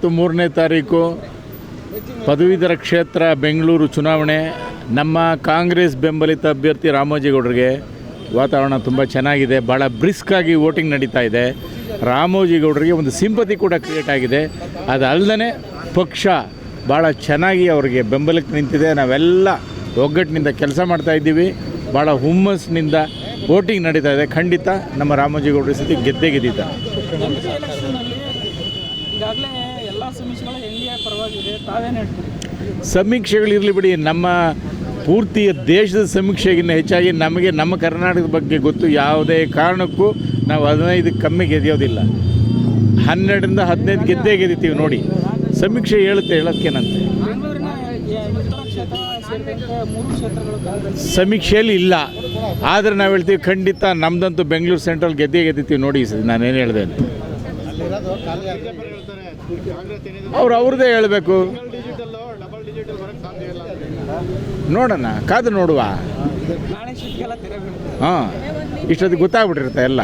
ಇಪ್ಪತ್ತ್ ಮೂರನೇ ತಾರೀಕು ಪದವೀಧರ ಕ್ಷೇತ್ರ ಬೆಂಗಳೂರು ಚುನಾವಣೆ. ನಮ್ಮ ಕಾಂಗ್ರೆಸ್ ಬೆಂಬಲಿತ ಅಭ್ಯರ್ಥಿ ರಾಮೋಜಿಗೌಡರಿಗೆ ವಾತಾವರಣ ತುಂಬ ಚೆನ್ನಾಗಿದೆ. ಭಾಳ ಬ್ರಿಸ್ಕಾಗಿ ವೋಟಿಂಗ್ ನಡೀತಾ ಇದೆ. ರಾಮೋಜಿಗೌಡರಿಗೆ ಒಂದು ಸಿಂಪತಿ ಕೂಡ ಕ್ರಿಯೇಟ್ ಆಗಿದೆ. ಅದಲ್ಲದೆ ಪಕ್ಷ ಭಾಳ ಚೆನ್ನಾಗಿ ಅವರಿಗೆ ಬೆಂಬಲಕ್ಕೆ ನಿಂತಿದೆ. ನಾವೆಲ್ಲ ಒಗ್ಗಟ್ಟಿನಿಂದ ಕೆಲಸ ಮಾಡ್ತಾ ಇದ್ದೀವಿ. ಭಾಳ ಹುಮ್ಮಸ್ಸಿನಿಂದ ವೋಟಿಂಗ್ ನಡೀತಾ ಇದೆ. ಖಂಡಿತ ನಮ್ಮ ರಾಮೋಜಿಗೌಡರ ಸ್ಥಿತಿ ಗೆದ್ದೆ ಗೆದ್ದಿದ್ದಾರೆ ಈಗಾಗಲೇ ಎಲ್ಲ ಸಮೀಕ್ಷೆಗಳು ಎನ್ ಡಿ ಎ ಪರವಾಗಿದೆ. ತಾವೇನು ಹೇಳ್ತೀರಿ? ಸಮೀಕ್ಷೆಗಳಿರಲಿ ಬಿಡಿ. ನಮ್ಮ ಪೂರ್ತಿಯ ದೇಶದ ಸಮೀಕ್ಷೆಗಿಂತ ಹೆಚ್ಚಾಗಿ ನಮಗೆ ನಮ್ಮ ಕರ್ನಾಟಕದ ಬಗ್ಗೆ ಗೊತ್ತು. ಯಾವುದೇ ಕಾರಣಕ್ಕೂ ನಾವು ಹದಿನೈದು ಕಮ್ಮಿ ಗೆದ್ಯೋದಿಲ್ಲ. ಹನ್ನೆರಡರಿಂದ ಹದಿನೈದು ಗೆದ್ದೇ ಗೆದ್ದಿತೀವಿ ನೋಡಿ. ಸಮೀಕ್ಷೆ ಹೇಳುತ್ತೆ ಹೇಳೋಕ್ಕೇನಂತೆ ಸಮೀಕ್ಷೆಯಲ್ಲಿ ಇಲ್ಲ. ಆದರೆ ನಾವು ಹೇಳ್ತೀವಿ ಖಂಡಿತ ನಮ್ಮದಂತೂ ಬೆಂಗಳೂರು ಸೆಂಟ್ರಲ್ ಗೆದ್ದೇ ಗೆದ್ದಿತೀವಿ ನೋಡಿ ಸರ್ ನಾನೇನು ಹೇಳಿದೆ ಅಂತ. ಅವ್ರು ಅವ್ರದ್ದೇ ಹೇಳಬೇಕು. ನೋಡೋಣ ಕಾದು ನೋಡುವ. ಹಾಂ ಇಷ್ಟೊತ್ತಿಗೆ ಗೊತ್ತಾಗ್ಬಿಟ್ಟಿರುತ್ತೆ ಎಲ್ಲ.